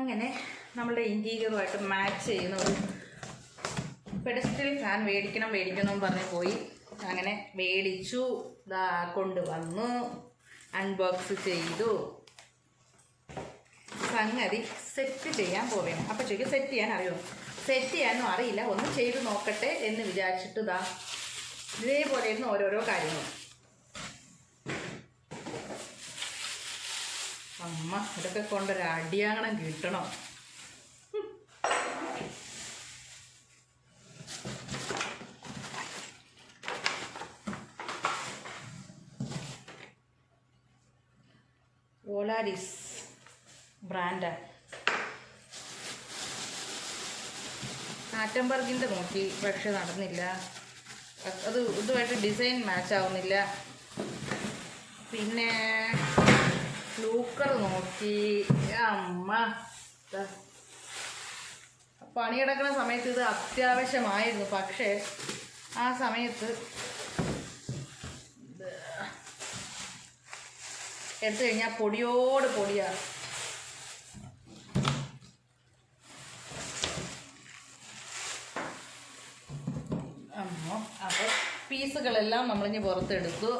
അങ്ങനെ നമ്മളുടെ ഇന്റീരിയറുമായിട്ട് മാച്ച് ചെയ്യുന്ന ഒരു പെഡസ്ട്രിയൽ ഫാൻ മേടിക്കണം മേടിക്കണം എന്ന് പറഞ്ഞ് പോയി. അങ്ങനെ മേടിച്ചു കൊണ്ടുവന്നു അൺബോക്സ് ചെയ്തു. സംഗതി സെറ്റ് ചെയ്യാൻ പോവുകയാണ്. അപ്പോൾ ചോദിക്കും സെറ്റ് ചെയ്യാൻ അറിയുമോ സെറ്റ് ചെയ്യാനൊന്നും അറിയില്ല. ഒന്ന് ചെയ്ത് നോക്കട്ടെ എന്ന് വിചാരിച്ചിട്ട് ഇതാ ഇതേപോലെ ഇരുന്ന് ഓരോരോ കാര്യങ്ങൾ അമ്മ ഇതൊക്കെ കൊണ്ടൊരു അടിയാങ്ങണം കിട്ടണം. വോളാരിസ് ബ്രാൻഡ്. ആറ്റംബർഗിന്റെ നോക്കി പക്ഷെ നടന്നില്ല. അത് ഇതുമായിട്ട് ഡിസൈൻ മാച്ച് ആവുന്നില്ല. പിന്നെ ലൂക്കർ നോക്കി. അമ്മ. പണി പണിയെടുക്കുന്ന സമയത്ത് ഇത് അത്യാവശ്യമായിരുന്നു. പക്ഷേ ആ സമയത്ത് എടുത്തു കഴിഞ്ഞാൽ പൊടിയോട് പൊടിയാണ് അപ്പോൾ പീസുകളെല്ലാം നമ്മളിഞ്ഞ് പുറത്തെടുത്തു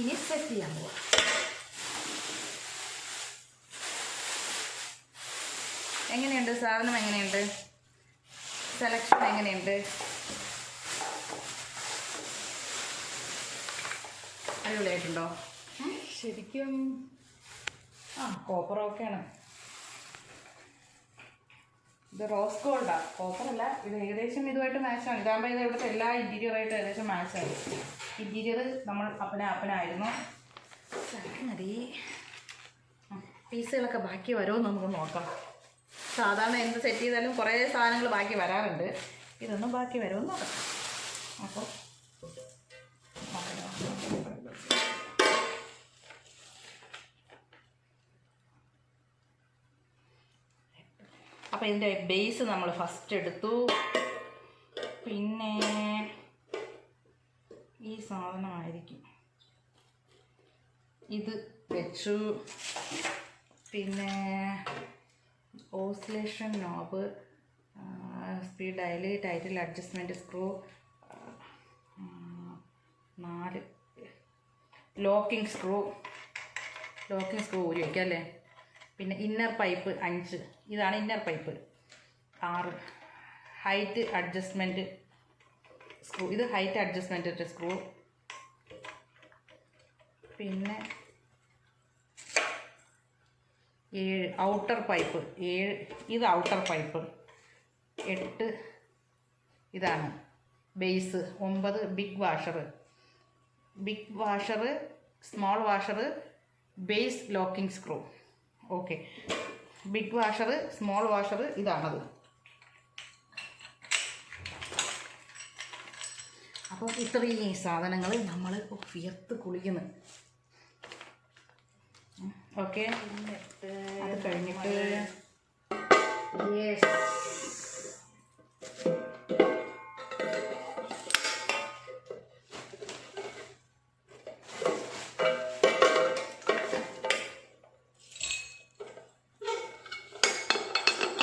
ഇനി സെറ്റ് ചെയ്യാൻ പോവാം. എങ്ങനെയുണ്ട്? സാധനം എങ്ങനെയുണ്ട്? സെലക്ഷൻ എങ്ങനെയുണ്ട്? അടിപൊളിയായിട്ടുണ്ടോ? ശരിക്കും ആ കോപ്പറൊക്കെയാണ് ഇത് റോസ് ഗോൾഡാണ് കോപ്പറല്ല ഇത് ഏകദേശം ഇതുമായിട്ട് മാച്ചാണ് ഇതാകുമ്പോൾ ഇത് ഇവിടുത്തെ എല്ലാ ഇന്റീരിയറായിട്ട് ഏകദേശം മാച്ചായി ഇന്റീരിയർ നമ്മൾ അപ്പന അപ്പനായിരുന്നു. മതി പീസുകളൊക്കെ ബാക്കി വരുമോ നമുക്ക് നോക്കാം. സാധാരണ എന്ത് സെറ്റ് ചെയ്താലും കുറേ സാധനങ്ങൾ ബാക്കി വരാറുണ്ട്. ഇതൊന്നും ബാക്കി വരുമെന്ന് നോക്കാം. അപ്പോൾ അപ്പോൾ ഇതിന്റെ ബേസ് നമ്മൾ ഫസ്റ്റ് എടുത്തു. പിന്നെ സാധനമായിരിക്കും. ഇത് വെച്ചു. പിന്നെ oscillation knob speed dial title adjustment screw നാല് ലോക്കിംഗ് സ്ക്രൂ ലോക്കിംഗ് സ്ക്രൂ ഊരി വയ്ക്കാം അല്ലേ പിന്നെ ഇന്നർ പൈപ്പ് അഞ്ച്. ഇതാണ് ഇന്നർ പൈപ്പ് ആറ്. ഹൈറ്റ് അഡ്ജസ്റ്റ്മെന്റ് സ്ക്രൂ ഇത് ഹൈറ്റ് അഡ്ജസ്റ്റ്മെന്റ് സ്ക്രൂ പിന്നെ ഏഴ് ഔട്ടർ പൈപ്പ് ഏഴ് ഇത് ഔട്ടർ പൈപ്പ് എട്ട് ഇതാണ് ബേസ് ഒമ്പത് big washer big washer small washer base locking screw okay big washer small washer ഇതാണത്. അപ്പോൾ ഇത്രയും സാധനങ്ങൾ നമ്മൾ വിയർത്ത് കുളിക്കുന്നു. ഓക്കെ. അത് കഴിഞ്ഞിട്ട്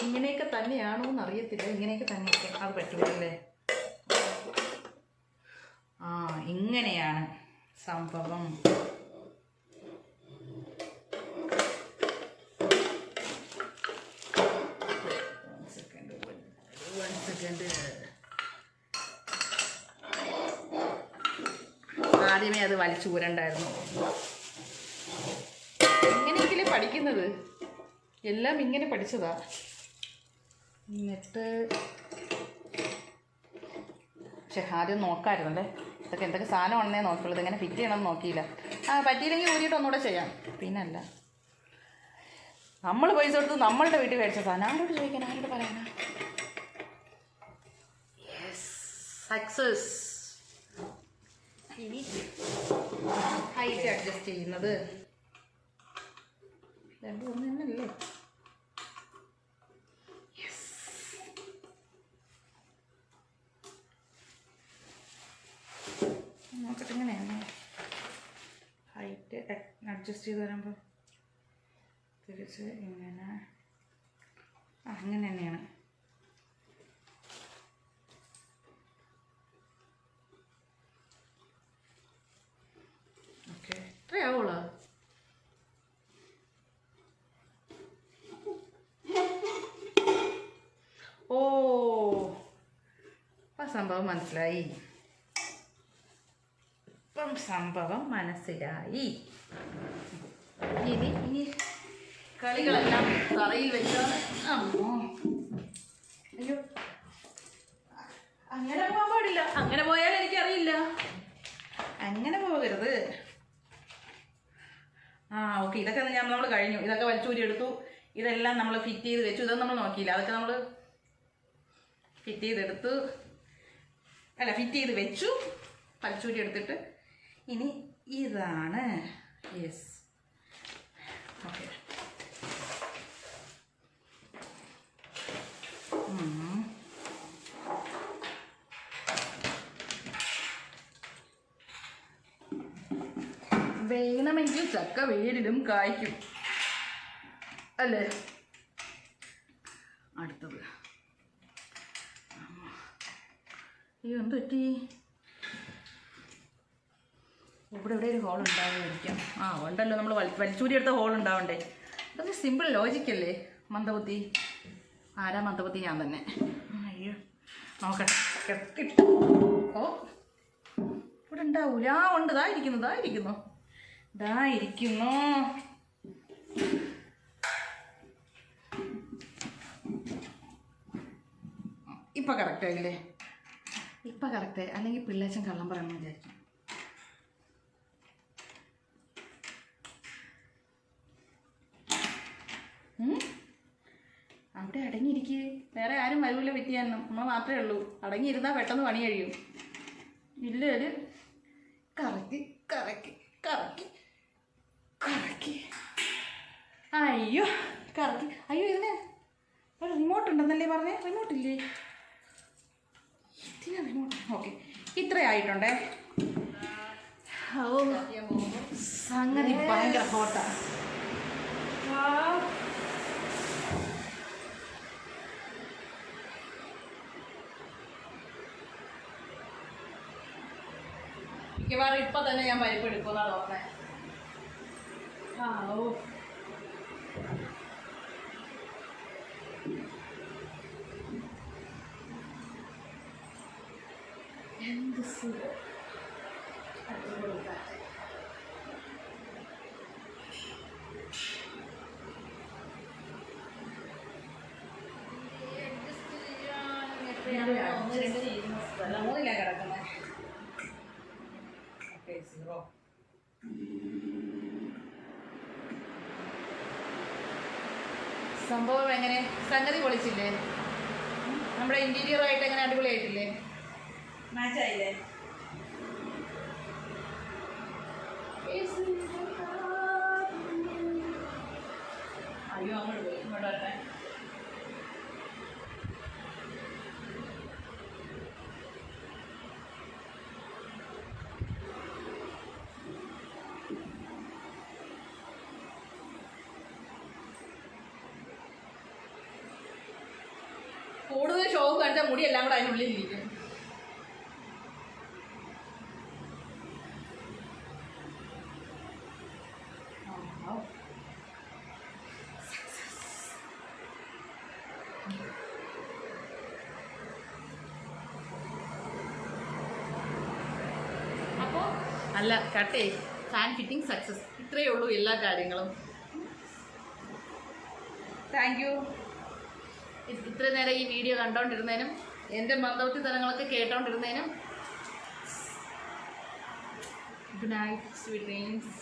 ഇങ്ങനെയൊക്കെ തന്നെയാണോ എന്നറിയത്തില്ല ഇങ്ങനെയൊക്കെ തന്നെയൊക്കെ അത് പറ്റുമല്ലേ ഇങ്ങനെയാണ് സംഭവം. ആദ്യമേ അത് വലിച്ചു ഊരണ്ടായിരുന്നു. എങ്ങനെയെങ്കിലും പഠിക്കുന്നത്? എല്ലാം ഇങ്ങനെ പഠിച്ചതാ? എന്നിട്ട് പക്ഷെ ആദ്യം നോക്കാമായിരുന്നല്ലേ ഇതൊക്കെ എന്തൊക്കെ സാധനം ഉണ്ടെന്നേ നോക്കുള്ളൂ. ഇതെങ്ങനെ ഫിറ്റ് ചെയ്യണമെന്ന് നോക്കിയില്ല. ആ പറ്റിയില്ലെങ്കിൽ ഊരിയിട്ട് ഒന്നുകൂടെ ചെയ്യാം. പിന്നല്ല. നമ്മൾ പൈസ കൊടുത്ത് നമ്മളുടെ വീട്ടിൽ മേടിച്ച സാധനം. ആരോട് ചോദിക്കാൻ? ആരോട് പറയാനാ? സക്സസ് ഇനി ഹൈറ്റ് അഡ്ജസ്റ്റ് ചെയ്യുന്നത്. രണ്ടും ഒന്ന് തന്നെയല്ലേ നോക്കട്ടെ ഇങ്ങനെയാണ് അഡ്ജസ്റ്റ് ചെയ്ത് വരുമ്പോൾ തിരിച്ച് ഇങ്ങനെ ആ ഇങ്ങനെ തന്നെയാണ്. ഓക്കെ. എത്രയാവുള്ളൂ ഓ ഇപ്പം സംഭവം മനസ്സിലായി. സംഭവം മനസ്സിലായി. ഇനി ഇനി കളികളെല്ലാം തറയിൽ വെച്ചോ അയ്യോ. അങ്ങനെ പോകാൻ പാടില്ല. അങ്ങനെ പോയാൽ എനിക്കറിയില്ല. അങ്ങനെ പോകരുത്. ആ ഓക്കെ. ഇതൊക്കെ ഞാൻ നമ്മൾ കഴിഞ്ഞു. ഇതൊക്കെ വലിച്ചൂരി എടുത്തു. ഇതെല്ലാം നമ്മൾ ഫിറ്റ് ചെയ്ത് വെച്ചു. ഇതൊന്നും നമ്മൾ നോക്കിയില്ല. അതൊക്കെ നമ്മൾ ഫിറ്റ് ചെയ്തെടുത്തു. അല്ല ഫിറ്റ് ചെയ്ത് വെച്ചു. വലിച്ചൂരി എടുത്തിട്ട് ഇനി ഇതാണ്. യെസ് ഓക്കെ വേണമെങ്കിൽ ചക്ക വേരിലും കായ്ക്കും. അല്ലേ? അടുത്തത്. ഈ എന്ത് ഇവിടെ ഇവിടെ ഒരു ഹോൾ ഉണ്ടാവുമായിരിക്കാം ആ ഉണ്ടല്ലോ നമ്മൾ വലിച്ചൂരി എടുത്ത ഹോൾ ഉണ്ടാവണ്ടേ. ഇതൊക്കെ സിമ്പിൾ ലോജിക്കല്ലേ മന്ദബുദ്ധി. ആരാ മന്ദബുദ്ധി? ഞാൻ തന്നെ. അയ്യോ നോക്കട്ടെ ഓ ഇവിടെ ഉണ്ടാവൂല. ആ ഉണ്ട്. ഇതാ ഇരിക്കുന്നു ഇതാ ഇരിക്കുന്നു. ഇതാ ഇരിക്കുന്നു. ഇപ്പൊ കറക്റ്റ് ആയില്ലേ? ഇപ്പൊ കറക്റ്റ് അല്ലെങ്കിൽ പിള്ളേച്ചൻ കള്ളം പറയണമെന്ന് വിചാരിക്കും. അവിടെ അടങ്ങിയിരിക്കുക വേറെ ആരും വരൂല വിറ്റിയാനും നമ്മൾ മാത്രമേ ഉള്ളൂ. അടങ്ങിയിരുന്നാൽ പെട്ടെന്ന് പണി കഴിയും. ഇല്ല ഒരു കറക്കി കറക്കി കറക്കി കറക്കി. അയ്യോ കറക്കി. അയ്യോ ഇതിന് റിമോട്ട് ഉണ്ടെന്നല്ലേ പറഞ്ഞേ? റിമോട്ട് ഇല്ലേ? ഇതിന് റിമോട്ട് ഓക്കെ ഇത്രയായിട്ടുണ്ടേ. ഓ സംഗതി ഭയങ്കര ഹോട്ടാ മിക്കവാറും ഇപ്പൊ തന്നെ ഞാൻ പരിപ്പ് എടുക്കുന്ന തോന്നേ ആ ഓ. എന്ത് സുഖം. രണ്ട് സംഭവം എങ്ങനെ? സംഗതി പൊളിച്ചില്ലേ? നമ്മുടെ ഇന്റീരിയർ ആയിട്ട് എങ്ങനെ അടിപൊളിയായിട്ടില്ലേ? മാച്ച് കൂടുതൽ മുടി എല്ലാം കൂടെ അതിനുള്ളിൽ ഇരിക്കും. അപ്പോൾ അല്ല കട്ടേ ഫാൻ ഫിറ്റിംഗ് സക്സസ് ഇത്രയേ ഉള്ളൂ എല്ലാ കാര്യങ്ങളും. താങ്ക് യു ഇത്ര നേരം ഈ വീഡിയോ കണ്ടോണ്ടിരുന്നതിനും എന്റെ മന്ദവത്തി തലങ്ങളൊക്കെ കേട്ടോണ്ടിരുന്നതിനും ഗുഡ് നൈറ്റ് സ്വീറ്റ് ഡ്രീംസ്